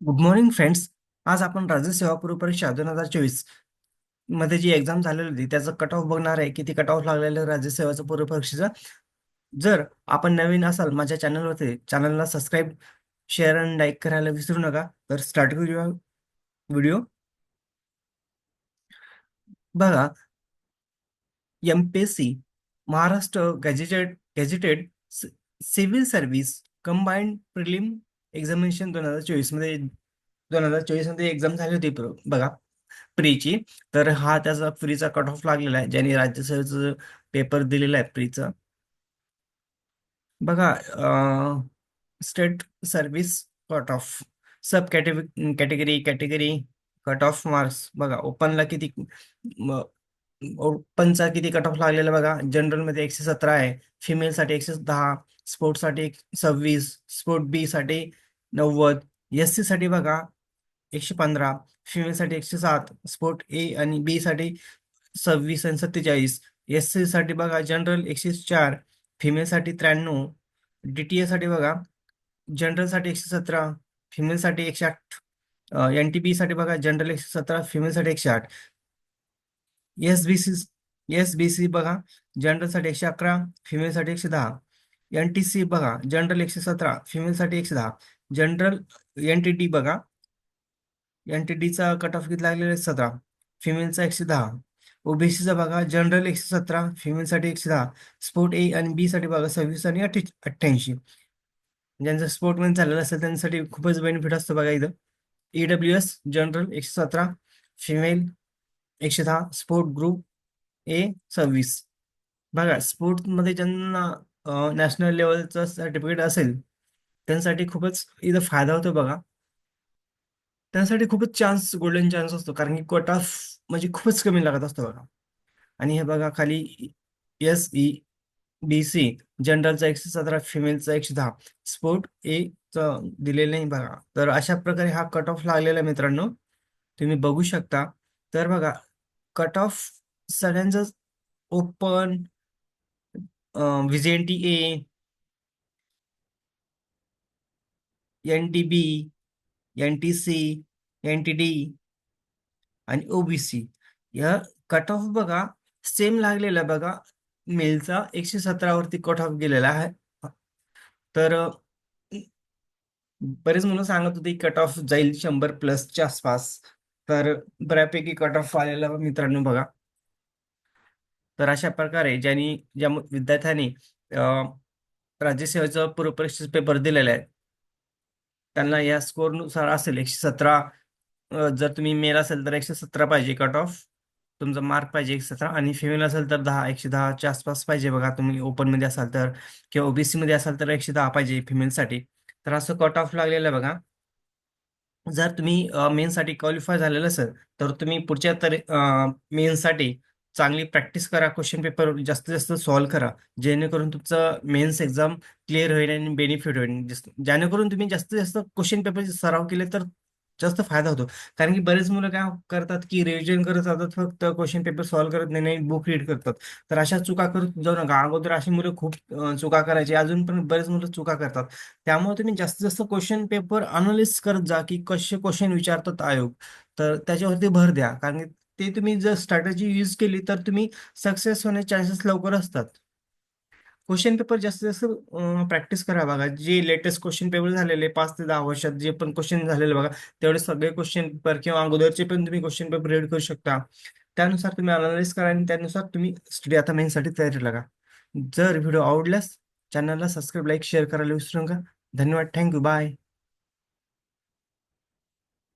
Good morning friends आज आपण राज्य सेवा पूर्व परीक्षा दोन हजार चोवीसमध्ये जी एक्झाम झालेली होती त्याचं कट ऑफ बघणार आहे. किती कट ऑफ लागलेलं राज्य सेवाचं पूर्व परीक्षेचं? जर आपण नवीन असाल माझ्या चॅनलवरती चॅनलला सबस्क्राईब शेअर आणि लाईक करायला विसरू नका. तर स्टार्ट करूया व्हिडिओ बघा MPSC Maharashtra gazetted gazetted civil service combined prelim examination दोन हजार चोवीसमध्ये दोन हजार चोवीसमध्ये एक्झाम झाली होती प्र- बघा. प्रीची तर हा त्याचा प्रीचा कट ऑफ लागलेला आहे. ज्यांनी राज्यसेवेचं पेपर दिलेला आहे प्रीचा बघा state service cut off sub category category category cut off marks बघा ओपनला किती ओपनचा किती कट ऑफ लागलेला बघा. जनरलमध्ये एकशे सतरा आहे. फिमेल साठी एकशे दहा. स्पोर्टसाठी एक सव्वीस स्पोर्ट बीसाठी नव्वद एस सी साठी बघा एकशे पंधरा फिमेलसाठी एकशे सात स्पोर्ट ए आणि बीसाठी सव्वीस आणि सत्तेचाळीस एस सी साठी बघा जनरल एकशे चार फिमेलसाठी त्र्याण्णव डी टी साठी बघा जनरलसाठी एकशे सतरा फिमेलसाठी एकशे आठ एन टी बीसाठी बघा जनरल एकशे सतरा फिमेलसाठी एकशे आठ. S B C S B C बघा जनरलसाठी एकशे अकरा फिमेलसाठी एकशे दहा. एन टी सी बघा जनरल एकशे सतरा फिमेलसाठी एकशे दहा. जनरल एन टी डी बघा. एन टी डीचा कट ऑफ किती लागलेला आहे? सतरा. फिमेलचा एकशे दहा. ओबीसीचा बघा जनरल एकशे सतरा फिमेलसाठी एकशे दहा. स्पोर्ट ए आणि बी साठी बघा सव्वीस आणि अठ्ठे अठ्ठ्याऐंशी. ज्यांचा स्पोर्टमॅन चाललेला असेल त्यांच्यासाठी खूपच बेनिफिट असतो बघा इथं. ईडब्ल्यू एस जनरल एकशे सतरा. फिमेल एकशे दहा. स्पोर्ट ग्रुप ए सव्वीस. बघा स्पोर्टमध्ये ज्यांना नॅशनल लेवलचं सर्टिफिकेट असेल त्यांसाठी खूपच इथं फायदा होतो बघा. त्यासाठी खूपच चान्स गोल्डन चान्स असतो कारण की कट ऑफ म्हणजे खूपच कमी लागत असतो बघा. आणि हे बघा खाली एस ई बी सी जनरलचा एकशे सतरा फिमेलचा एकशे दहा. स्पोर्ट ए च दिलेलं नाही बघा. तर अशा प्रकारे हा कट ऑफ लागलेला आहे मित्रांनो. तुम्ही बघू शकता. तर बघा कट ऑफ सगळ्यांचं open VJNT A N T B N T C N T D आणि ओबीसी या कट ऑफ बघा सेम लागलेला बघा मेलचा एकशे सतरावरती कट ऑफ गेलेला आहे. तर बरेच मुलं सांगत होते कट ऑफ जाईल शंभर प्लसच्या आसपास. तर बऱ्यापैकी कट ऑफ आलेला मित्रांनो बघा. तर अशा प्रकारे ज्यांनी ज्या विद्यार्थ्यांनी राज्यसेवेचं पूर्वपरीक्षेचा पेपर दिलेला आहे त्यांना या स्कोरनुसार असेल एकशे सतरा जर तुम्ही मेल असेल तर एकशे सतरा पाहिजे कट ऑफ तुमचा मार्क पाहिजे एकशे सतरा आणि फिमेल असेल तर दहा एकशे दहाच्या आसपास पाहिजे बघा. तुम्ही ओपनमध्ये असाल तर किंवा ओबीसीमध्ये असाल तर एकशे दहा पाहिजे फिमेलसाठी तर असं कट ऑफ लागलेलं आहे बघा. जर तुम्ही मेनसाठी क्वालिफाय झालेलं असेल तर तुम्ही पुढच्या तरी मेनसाठी चांगली प्रॅक्टिस करा क्वेश्चन पेपर जास्तीत जास्त सॉल्व्ह करा जेणेकरून तुमचं मेन्स एक्झाम क्लिअर होईल आणि बेनिफिट होईल. जेणेकरून तुम्ही जास्तीत जास्त क्वेश्चन पेपर सराव केले तर जास्त फायदा होतो. कारण की बरेच मुलं काय करतात की रिव्हिजन करत जातात फक्त क्वेश्चन पेपर सॉल्व्ह करत नाही नाही बुक रीड करतात. तर अशा चुका करत जाऊ नका. अगोदर अशी मुलं खूप चुका करायची. अजून पण बरेच मुलं चुका करतात. त्यामुळे तुम्ही जास्तीत जास्त क्वेश्चन पेपर अनालिस करत जा की कसे क्वेश्चन विचारतात आयोग. तर त्याच्यावरती भर द्या. कारण की ते तुम्ही जर स्ट्रॅटजी यूज केली तर तुम्ही सक्सेस होण्याचे चान्सेस लवकर असतात. क्वेश्चन पेपर जास्तीत जास्त प्रॅक्टिस करा बघा. जे लेटेस्ट क्वेश्चन पेपर झालेले पाच ते दहा वर्षात जे पण क्वेश्चन झालेले बघा तेवढे सगळे क्वेश्चन पेपर किंवा अगोदरचे पण तुम्ही क्वेश्चन पेपर रीड करू शकता. त्यानुसार तुम्ही अनालाइज करा आणि त्यानुसार तुम्ही स्टडी आता मेनसाठी तयारी लागा जर व्हिडिओ आवडल्यास चॅनलला सबस्क्राईब लाईक शेअर करायला विसरू नका. धन्यवाद. Thank you bye